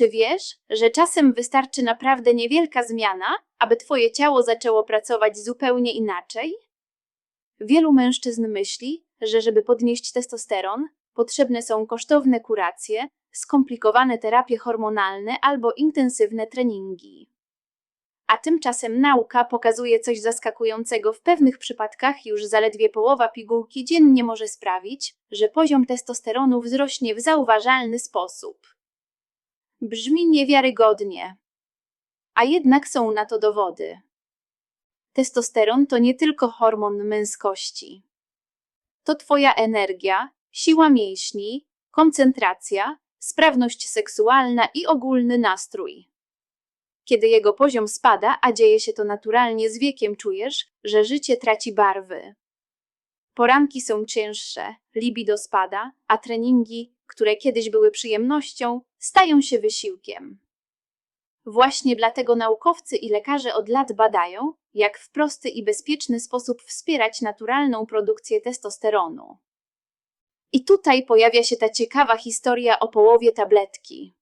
Czy wiesz, że czasem wystarczy naprawdę niewielka zmiana, aby twoje ciało zaczęło pracować zupełnie inaczej? Wielu mężczyzn myśli, że żeby podnieść testosteron, potrzebne są kosztowne kuracje, skomplikowane terapie hormonalne albo intensywne treningi. A tymczasem nauka pokazuje coś zaskakującego. W pewnych przypadkach już zaledwie połowa pigułki dziennie może sprawić, że poziom testosteronu wzrośnie w zauważalny sposób. Brzmi niewiarygodnie. A jednak są na to dowody. Testosteron to nie tylko hormon męskości. To twoja energia, siła mięśni, koncentracja, sprawność seksualna i ogólny nastrój. Kiedy jego poziom spada, a dzieje się to naturalnie z wiekiem, czujesz, że życie traci barwy. Poranki są cięższe, libido spada, a treningi, które kiedyś były przyjemnością, stają się wysiłkiem. Właśnie dlatego naukowcy i lekarze od lat badają, jak w prosty i bezpieczny sposób wspierać naturalną produkcję testosteronu. I tutaj pojawia się ta ciekawa historia o połowie tabletki.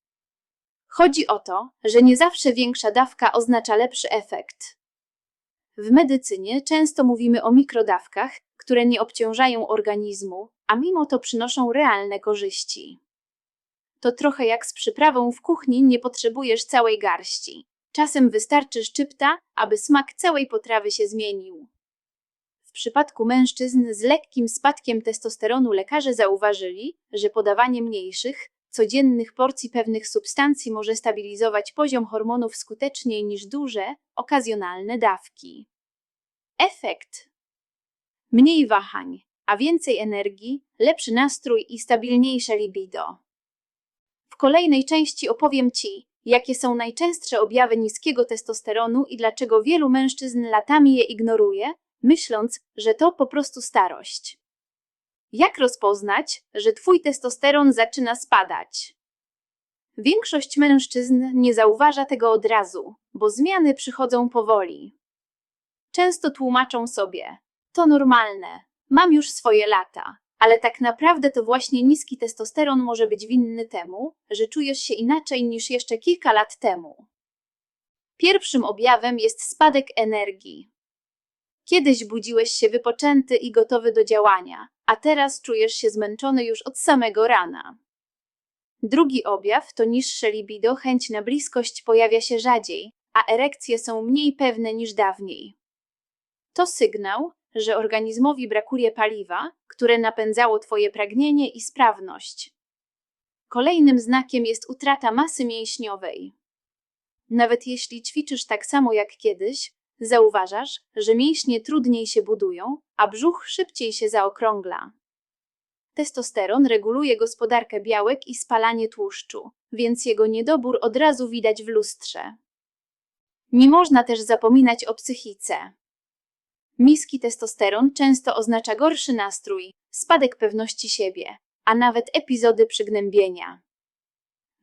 Chodzi o to, że nie zawsze większa dawka oznacza lepszy efekt. W medycynie często mówimy o mikrodawkach, które nie obciążają organizmu, a mimo to przynoszą realne korzyści. To trochę jak z przyprawą w kuchni, nie potrzebujesz całej garści. Czasem wystarczy szczypta, aby smak całej potrawy się zmienił. W przypadku mężczyzn z lekkim spadkiem testosteronu lekarze zauważyli, że podawanie mniejszych, codziennych porcji pewnych substancji może stabilizować poziom hormonów skuteczniej niż duże, okazjonalne dawki. Efekt: mniej wahań, a więcej energii, lepszy nastrój i stabilniejsze libido. W kolejnej części opowiem Ci, jakie są najczęstsze objawy niskiego testosteronu i dlaczego wielu mężczyzn latami je ignoruje, myśląc, że to po prostu starość. Jak rozpoznać, że Twój testosteron zaczyna spadać? Większość mężczyzn nie zauważa tego od razu, bo zmiany przychodzą powoli. Często tłumaczą sobie: To normalne, mam już swoje lata, ale tak naprawdę to właśnie niski testosteron może być winny temu, że czujesz się inaczej niż jeszcze kilka lat temu. Pierwszym objawem jest spadek energii. Kiedyś budziłeś się wypoczęty i gotowy do działania, a teraz czujesz się zmęczony już od samego rana. Drugi objaw to niższe libido, chęć na bliskość pojawia się rzadziej, a erekcje są mniej pewne niż dawniej. To sygnał, że organizmowi brakuje paliwa, które napędzało Twoje pragnienie i sprawność. Kolejnym znakiem jest utrata masy mięśniowej. Nawet jeśli ćwiczysz tak samo jak kiedyś, zauważasz, że mięśnie trudniej się budują, a brzuch szybciej się zaokrągla. Testosteron reguluje gospodarkę białek i spalanie tłuszczu, więc jego niedobór od razu widać w lustrze. Nie można też zapominać o psychice. Niski testosteron często oznacza gorszy nastrój, spadek pewności siebie, a nawet epizody przygnębienia.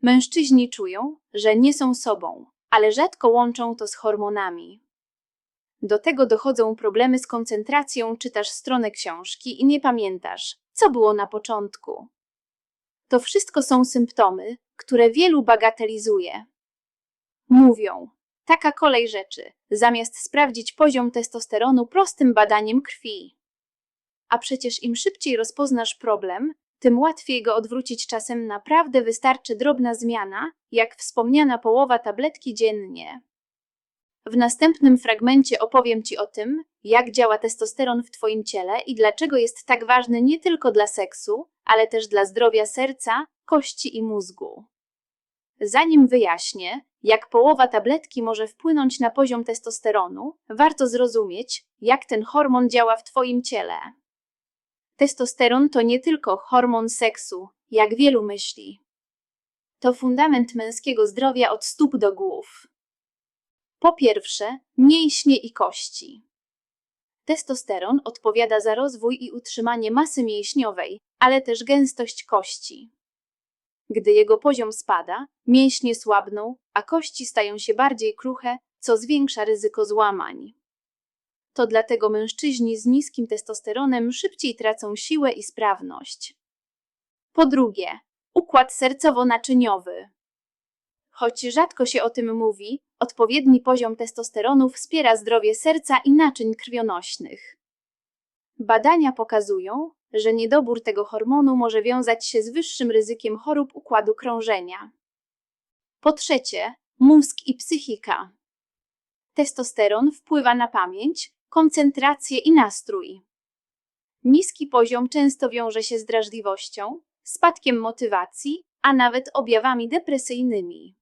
Mężczyźni czują, że nie są sobą, ale rzadko łączą to z hormonami. Do tego dochodzą problemy z koncentracją, czytasz stronę książki i nie pamiętasz, co było na początku. To wszystko są symptomy, które wielu bagatelizuje. Mówią, taka kolej rzeczy, zamiast sprawdzić poziom testosteronu prostym badaniem krwi. A przecież im szybciej rozpoznasz problem, tym łatwiej go odwrócić czasem naprawdę wystarczy drobna zmiana, jak wspomniana połowa tabletki dziennie. W następnym fragmencie opowiem Ci o tym, jak działa testosteron w Twoim ciele i dlaczego jest tak ważny nie tylko dla seksu, ale też dla zdrowia serca, kości i mózgu. Zanim wyjaśnię, jak połowa tabletki może wpłynąć na poziom testosteronu, warto zrozumieć, jak ten hormon działa w Twoim ciele. Testosteron to nie tylko hormon seksu, jak wielu myśli. To fundament męskiego zdrowia od stóp do głów. Po pierwsze, mięśnie i kości. Testosteron odpowiada za rozwój i utrzymanie masy mięśniowej, ale też gęstość kości. Gdy jego poziom spada, mięśnie słabną, a kości stają się bardziej kruche, co zwiększa ryzyko złamań. To dlatego mężczyźni z niskim testosteronem szybciej tracą siłę i sprawność. Po drugie, układ sercowo-naczyniowy. Choć rzadko się o tym mówi, odpowiedni poziom testosteronu wspiera zdrowie serca i naczyń krwionośnych. Badania pokazują, że niedobór tego hormonu może wiązać się z wyższym ryzykiem chorób układu krążenia. Po trzecie, mózg i psychika. Testosteron wpływa na pamięć, koncentrację i nastrój. Niski poziom często wiąże się z drażliwością, spadkiem motywacji, a nawet objawami depresyjnymi.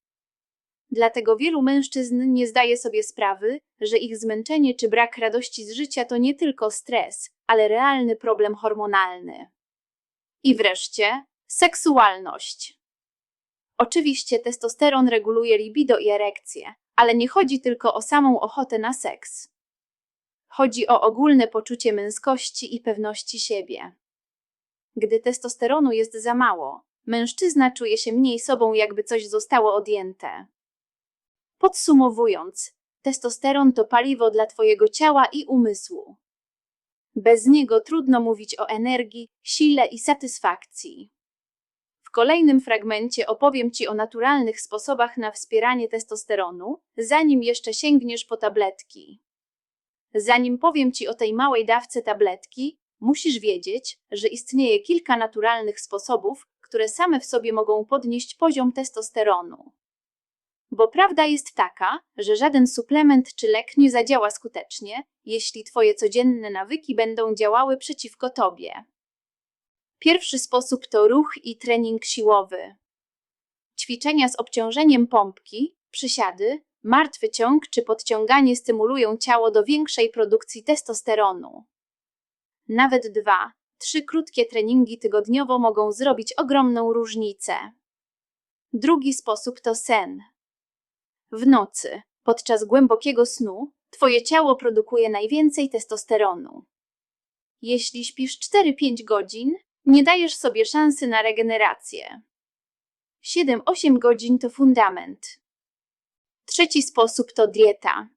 Dlatego wielu mężczyzn nie zdaje sobie sprawy, że ich zmęczenie czy brak radości z życia to nie tylko stres, ale realny problem hormonalny. I wreszcie seksualność. Oczywiście testosteron reguluje libido i erekcję, ale nie chodzi tylko o samą ochotę na seks. Chodzi o ogólne poczucie męskości i pewności siebie. Gdy testosteronu jest za mało, mężczyzna czuje się mniej sobą, jakby coś zostało odjęte. Podsumowując, testosteron to paliwo dla Twojego ciała i umysłu. Bez niego trudno mówić o energii, sile i satysfakcji. W kolejnym fragmencie opowiem Ci o naturalnych sposobach na wspieranie testosteronu, zanim jeszcze sięgniesz po tabletki. Zanim powiem Ci o tej małej dawce tabletki, musisz wiedzieć, że istnieje kilka naturalnych sposobów, które same w sobie mogą podnieść poziom testosteronu. Bo prawda jest taka, że żaden suplement czy lek nie zadziała skutecznie, jeśli Twoje codzienne nawyki będą działały przeciwko Tobie. Pierwszy sposób to ruch i trening siłowy. Ćwiczenia z obciążeniem pompki, przysiady, martwy ciąg czy podciąganie stymulują ciało do większej produkcji testosteronu. Nawet dwa, trzy krótkie treningi tygodniowo mogą zrobić ogromną różnicę. Drugi sposób to sen. W nocy, podczas głębokiego snu, Twoje ciało produkuje najwięcej testosteronu. Jeśli śpisz 4-5 godzin, nie dajesz sobie szansy na regenerację. 7-8 godzin to fundament. Trzeci sposób to dieta.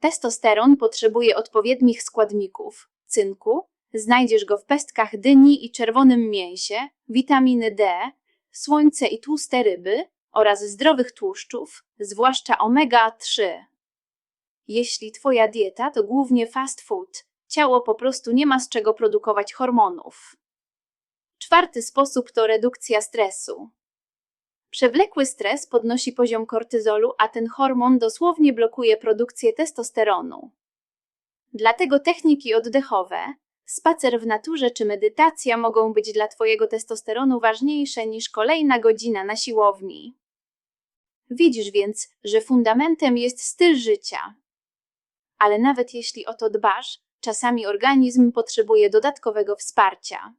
Testosteron potrzebuje odpowiednich składników: cynku, znajdziesz go w pestkach dyni i czerwonym mięsie, witaminy D, słońce i tłuste ryby oraz zdrowych tłuszczów, zwłaszcza omega-3. Jeśli Twoja dieta to głównie fast food, ciało po prostu nie ma z czego produkować hormonów. Czwarty sposób to redukcja stresu. Przewlekły stres podnosi poziom kortyzolu, a ten hormon dosłownie blokuje produkcję testosteronu. Dlatego techniki oddechowe, spacer w naturze czy medytacja mogą być dla Twojego testosteronu ważniejsze niż kolejna godzina na siłowni. Widzisz więc, że fundamentem jest styl życia. Ale nawet jeśli o to dbasz, czasami organizm potrzebuje dodatkowego wsparcia.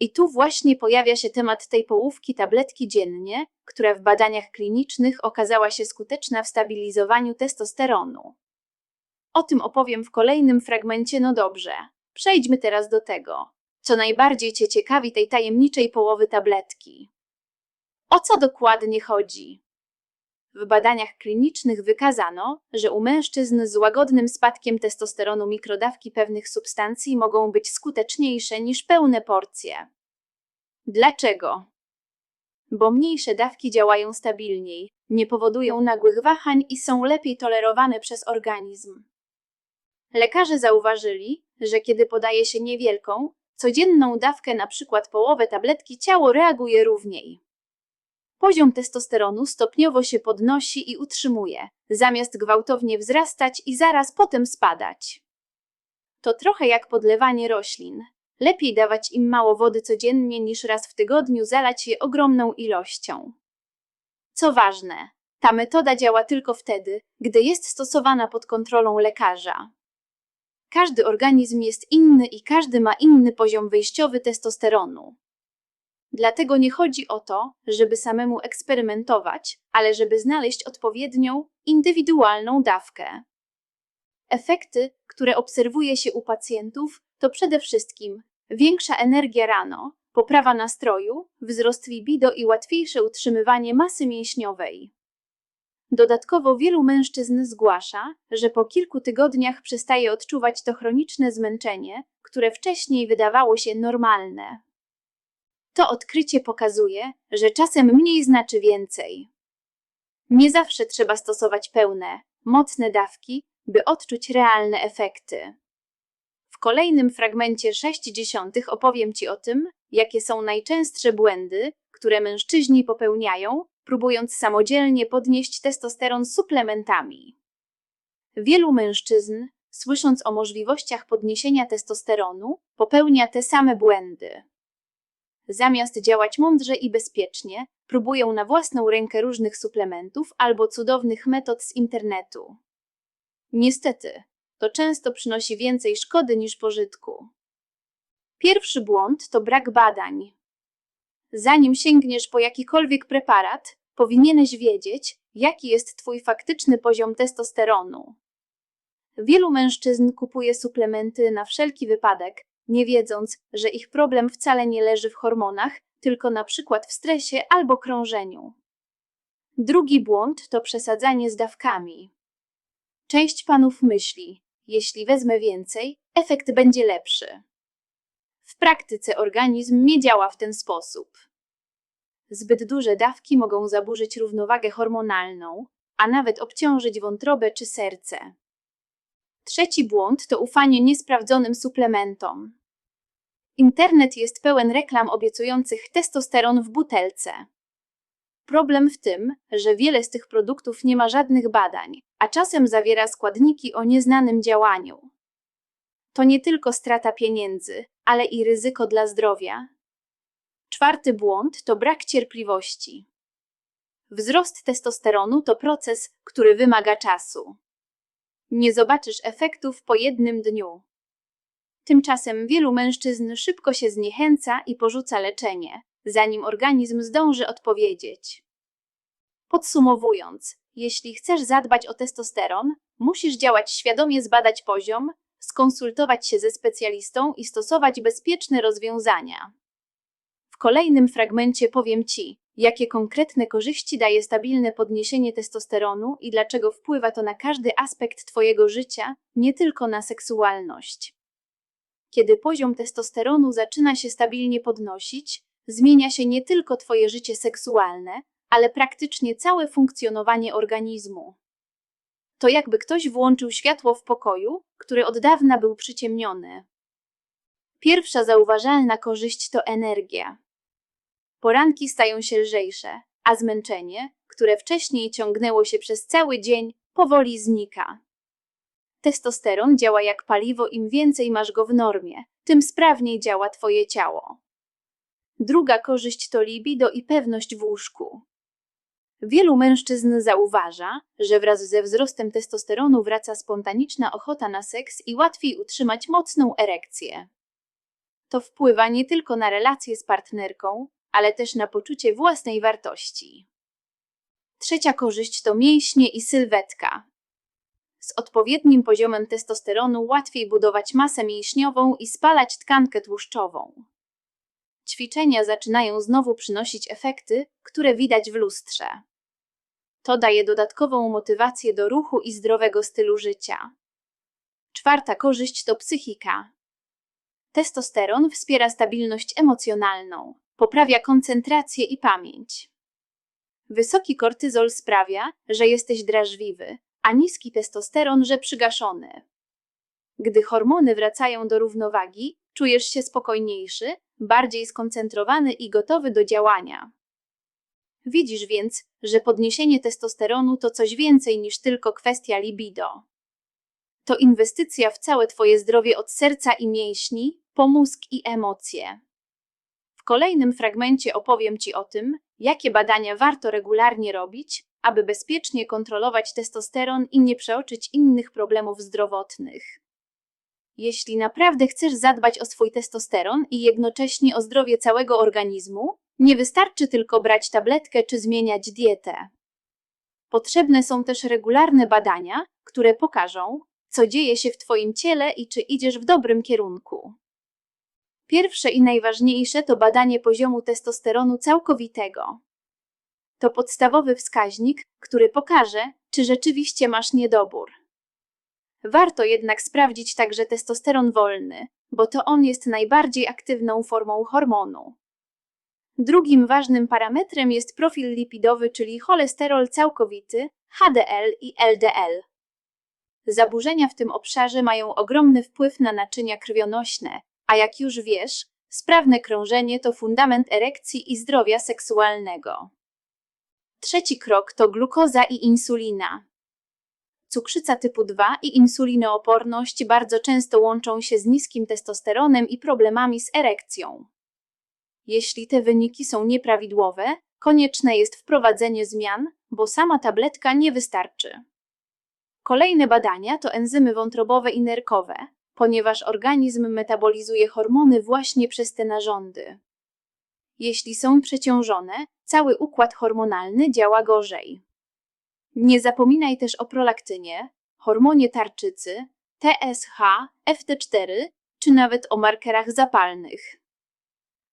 I tu właśnie pojawia się temat tej połówki tabletki dziennie, która w badaniach klinicznych okazała się skuteczna w stabilizowaniu testosteronu. O tym opowiem w kolejnym fragmencie, no dobrze. Przejdźmy teraz do tego, co najbardziej Cię ciekawi tej tajemniczej połowy tabletki. O co dokładnie chodzi? W badaniach klinicznych wykazano, że u mężczyzn z łagodnym spadkiem testosteronu mikrodawki pewnych substancji mogą być skuteczniejsze niż pełne porcje. Dlaczego? Bo mniejsze dawki działają stabilniej, nie powodują nagłych wahań i są lepiej tolerowane przez organizm. Lekarze zauważyli, że kiedy podaje się niewielką, codzienną dawkę, przykład połowę tabletki, ciało reaguje równiej. Poziom testosteronu stopniowo się podnosi i utrzymuje, zamiast gwałtownie wzrastać i zaraz potem spadać. To trochę jak podlewanie roślin. Lepiej dawać im mało wody codziennie niż raz w tygodniu zalać je ogromną ilością. Co ważne, ta metoda działa tylko wtedy, gdy jest stosowana pod kontrolą lekarza. Każdy organizm jest inny i każdy ma inny poziom wyjściowy testosteronu. Dlatego nie chodzi o to, żeby samemu eksperymentować, ale żeby znaleźć odpowiednią, indywidualną dawkę. Efekty, które obserwuje się u pacjentów, to przede wszystkim większa energia rano, poprawa nastroju, wzrost libido i łatwiejsze utrzymywanie masy mięśniowej. Dodatkowo wielu mężczyzn zgłasza, że po kilku tygodniach przestaje odczuwać to chroniczne zmęczenie, które wcześniej wydawało się normalne. To odkrycie pokazuje, że czasem mniej znaczy więcej. Nie zawsze trzeba stosować pełne, mocne dawki, by odczuć realne efekty. W kolejnym fragmencie 60 opowiem Ci o tym, jakie są najczęstsze błędy, które mężczyźni popełniają, próbując samodzielnie podnieść testosteron suplementami. Wielu mężczyzn, słysząc o możliwościach podniesienia testosteronu, popełnia te same błędy. Zamiast działać mądrze i bezpiecznie, próbują na własną rękę różnych suplementów albo cudownych metod z internetu. Niestety, to często przynosi więcej szkody niż pożytku. Pierwszy błąd to brak badań. Zanim sięgniesz po jakikolwiek preparat, powinieneś wiedzieć, jaki jest Twój faktyczny poziom testosteronu. Wielu mężczyzn kupuje suplementy na wszelki wypadek, nie wiedząc, że ich problem wcale nie leży w hormonach, tylko na przykład w stresie albo krążeniu. Drugi błąd to przesadzanie z dawkami. Część panów myśli, jeśli wezmę więcej, efekt będzie lepszy. W praktyce organizm nie działa w ten sposób. Zbyt duże dawki mogą zaburzyć równowagę hormonalną, a nawet obciążyć wątrobę czy serce. Trzeci błąd to ufanie niesprawdzonym suplementom. Internet jest pełen reklam obiecujących testosteron w butelce. Problem w tym, że wiele z tych produktów nie ma żadnych badań, a czasem zawiera składniki o nieznanym działaniu. To nie tylko strata pieniędzy, ale i ryzyko dla zdrowia. Czwarty błąd to brak cierpliwości. Wzrost testosteronu to proces, który wymaga czasu. Nie zobaczysz efektów po jednym dniu. Tymczasem wielu mężczyzn szybko się zniechęca i porzuca leczenie, zanim organizm zdąży odpowiedzieć. Podsumowując, jeśli chcesz zadbać o testosteron, musisz działać świadomie, zbadać poziom, skonsultować się ze specjalistą i stosować bezpieczne rozwiązania. W kolejnym fragmencie powiem Ci, jakie konkretne korzyści daje stabilne podniesienie testosteronu i dlaczego wpływa to na każdy aspekt Twojego życia, nie tylko na seksualność. Kiedy poziom testosteronu zaczyna się stabilnie podnosić, zmienia się nie tylko Twoje życie seksualne, ale praktycznie całe funkcjonowanie organizmu. To jakby ktoś włączył światło w pokoju, który od dawna był przyciemniony. Pierwsza zauważalna korzyść to energia. Poranki stają się lżejsze, a zmęczenie, które wcześniej ciągnęło się przez cały dzień, powoli znika. Testosteron działa jak paliwo, im więcej masz go w normie, tym sprawniej działa Twoje ciało. Druga korzyść to libido i pewność w łóżku. Wielu mężczyzn zauważa, że wraz ze wzrostem testosteronu wraca spontaniczna ochota na seks i łatwiej utrzymać mocną erekcję. To wpływa nie tylko na relacje z partnerką, ale też na poczucie własnej wartości. Trzecia korzyść to mięśnie i sylwetka. Z odpowiednim poziomem testosteronu łatwiej budować masę mięśniową i spalać tkankę tłuszczową. Ćwiczenia zaczynają znowu przynosić efekty, które widać w lustrze. To daje dodatkową motywację do ruchu i zdrowego stylu życia. Czwarta korzyść to psychika. Testosteron wspiera stabilność emocjonalną, poprawia koncentrację i pamięć. Wysoki kortyzol sprawia, że jesteś drażliwy, a niski testosteron, że przygaszony. Gdy hormony wracają do równowagi, czujesz się spokojniejszy, bardziej skoncentrowany i gotowy do działania. Widzisz więc, że podniesienie testosteronu to coś więcej niż tylko kwestia libido. To inwestycja w całe Twoje zdrowie od serca i mięśni, po mózg i emocje. W kolejnym fragmencie opowiem Ci o tym, jakie badania warto regularnie robić, aby bezpiecznie kontrolować testosteron i nie przeoczyć innych problemów zdrowotnych. Jeśli naprawdę chcesz zadbać o swój testosteron i jednocześnie o zdrowie całego organizmu, nie wystarczy tylko brać tabletkę czy zmieniać dietę. Potrzebne są też regularne badania, które pokażą, co dzieje się w Twoim ciele i czy idziesz w dobrym kierunku. Pierwsze i najważniejsze to badanie poziomu testosteronu całkowitego. To podstawowy wskaźnik, który pokaże, czy rzeczywiście masz niedobór. Warto jednak sprawdzić także testosteron wolny, bo to on jest najbardziej aktywną formą hormonu. Drugim ważnym parametrem jest profil lipidowy, czyli cholesterol całkowity, HDL i LDL. Zaburzenia w tym obszarze mają ogromny wpływ na naczynia krwionośne, a jak już wiesz, sprawne krążenie to fundament erekcji i zdrowia seksualnego. Trzeci krok to glukoza i insulina. Cukrzyca typu 2 i insulinooporność bardzo często łączą się z niskim testosteronem i problemami z erekcją. Jeśli te wyniki są nieprawidłowe, konieczne jest wprowadzenie zmian, bo sama tabletka nie wystarczy. Kolejne badania to enzymy wątrobowe i nerkowe, ponieważ organizm metabolizuje hormony właśnie przez te narządy. Jeśli są przeciążone, cały układ hormonalny działa gorzej. Nie zapominaj też o prolaktynie, hormonie tarczycy, TSH, FT4 czy nawet o markerach zapalnych.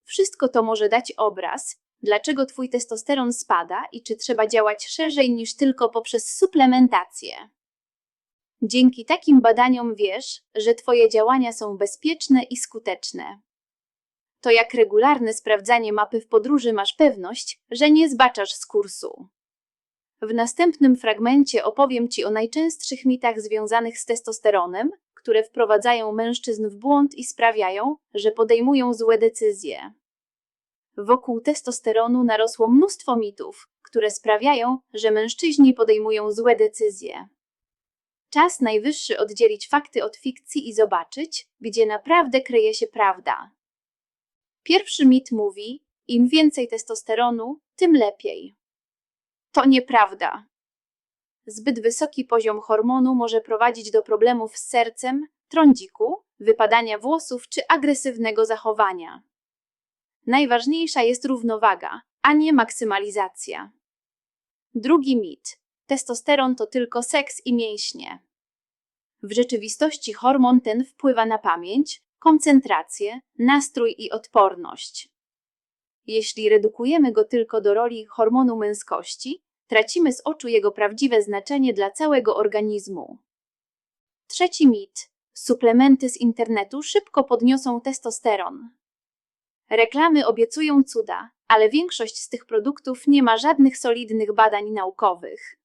Wszystko to może dać obraz, dlaczego twój testosteron spada i czy trzeba działać szerzej niż tylko poprzez suplementację. Dzięki takim badaniom wiesz, że twoje działania są bezpieczne i skuteczne. To jak regularne sprawdzanie mapy w podróży masz pewność, że nie zbaczasz z kursu. W następnym fragmencie opowiem Ci o najczęstszych mitach związanych z testosteronem, które wprowadzają mężczyzn w błąd i sprawiają, że podejmują złe decyzje. Wokół testosteronu narosło mnóstwo mitów, które sprawiają, że mężczyźni podejmują złe decyzje. Czas najwyższy oddzielić fakty od fikcji i zobaczyć, gdzie naprawdę kryje się prawda. Pierwszy mit mówi: im więcej testosteronu, tym lepiej. To nieprawda. Zbyt wysoki poziom hormonu może prowadzić do problemów z sercem, trądziku, wypadania włosów czy agresywnego zachowania. Najważniejsza jest równowaga, a nie maksymalizacja. Drugi mit. Testosteron to tylko seks i mięśnie. W rzeczywistości hormon ten wpływa na pamięć, koncentrację, nastrój i odporność. Jeśli redukujemy go tylko do roli hormonu męskości, tracimy z oczu jego prawdziwe znaczenie dla całego organizmu. Trzeci mit. Suplementy z internetu szybko podniosą testosteron. Reklamy obiecują cuda, ale większość z tych produktów nie ma żadnych solidnych badań naukowych.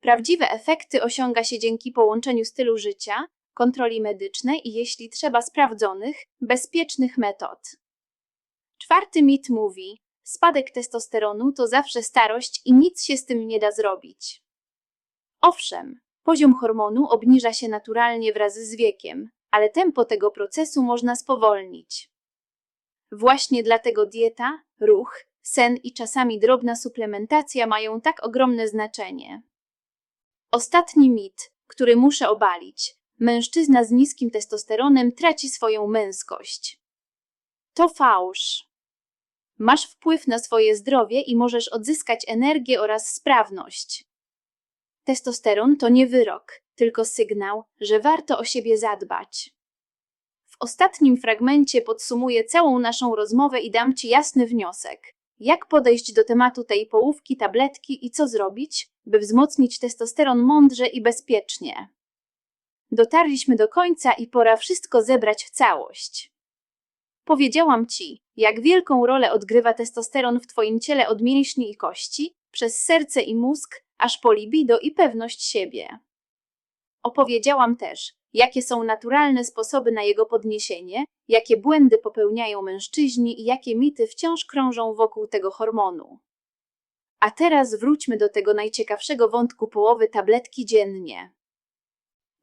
Prawdziwe efekty osiąga się dzięki połączeniu stylu życia, kontroli medycznej i jeśli trzeba sprawdzonych, bezpiecznych metod. Czwarty mit mówi: spadek testosteronu to zawsze starość i nic się z tym nie da zrobić. Owszem, poziom hormonu obniża się naturalnie wraz z wiekiem, ale tempo tego procesu można spowolnić. Właśnie dlatego dieta, ruch, sen i czasami drobna suplementacja mają tak ogromne znaczenie. Ostatni mit, który muszę obalić. Mężczyzna z niskim testosteronem traci swoją męskość. To fałsz. Masz wpływ na swoje zdrowie i możesz odzyskać energię oraz sprawność. Testosteron to nie wyrok, tylko sygnał, że warto o siebie zadbać. W ostatnim fragmencie podsumuję całą naszą rozmowę i dam Ci jasny wniosek. Jak podejść do tematu tej połówki tabletki i co zrobić, by wzmocnić testosteron mądrze i bezpiecznie? Dotarliśmy do końca i pora wszystko zebrać w całość. Powiedziałam ci, jak wielką rolę odgrywa testosteron w twoim ciele od mięśni i kości, przez serce i mózg, aż po libido i pewność siebie. Opowiedziałam też, jakie są naturalne sposoby na jego podniesienie, jakie błędy popełniają mężczyźni i jakie mity wciąż krążą wokół tego hormonu. A teraz wróćmy do tego najciekawszego wątku połowy tabletki dziennie.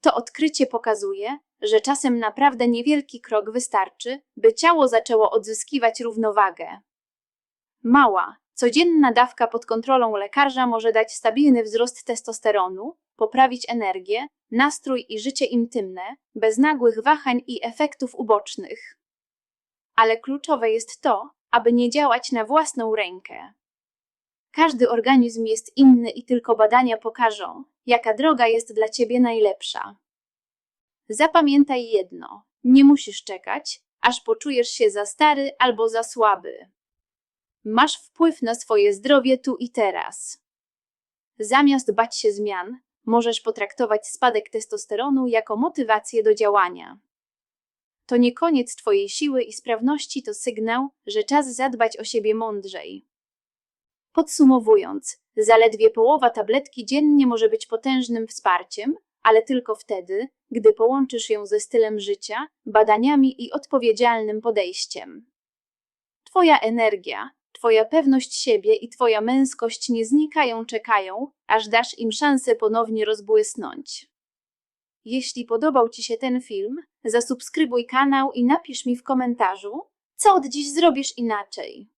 To odkrycie pokazuje, że czasem naprawdę niewielki krok wystarczy, by ciało zaczęło odzyskiwać równowagę. Mała, codzienna dawka pod kontrolą lekarza może dać stabilny wzrost testosteronu, poprawić energię, nastrój i życie intymne, bez nagłych wahań i efektów ubocznych. Ale kluczowe jest to, aby nie działać na własną rękę. Każdy organizm jest inny i tylko badania pokażą, jaka droga jest dla ciebie najlepsza. Zapamiętaj jedno: nie musisz czekać, aż poczujesz się za stary albo za słaby. Masz wpływ na swoje zdrowie tu i teraz. Zamiast bać się zmian, możesz potraktować spadek testosteronu jako motywację do działania. To nie koniec Twojej siły i sprawności, to sygnał, że czas zadbać o siebie mądrzej. Podsumowując, zaledwie połowa tabletki dziennie może być potężnym wsparciem, ale tylko wtedy, gdy połączysz ją ze stylem życia, badaniami i odpowiedzialnym podejściem. Twoja energia, Twoja pewność siebie i Twoja męskość nie znikają, czekają, aż dasz im szansę ponownie rozbłysnąć. Jeśli podobał Ci się ten film, zasubskrybuj kanał i napisz mi w komentarzu, co od dziś zrobisz inaczej.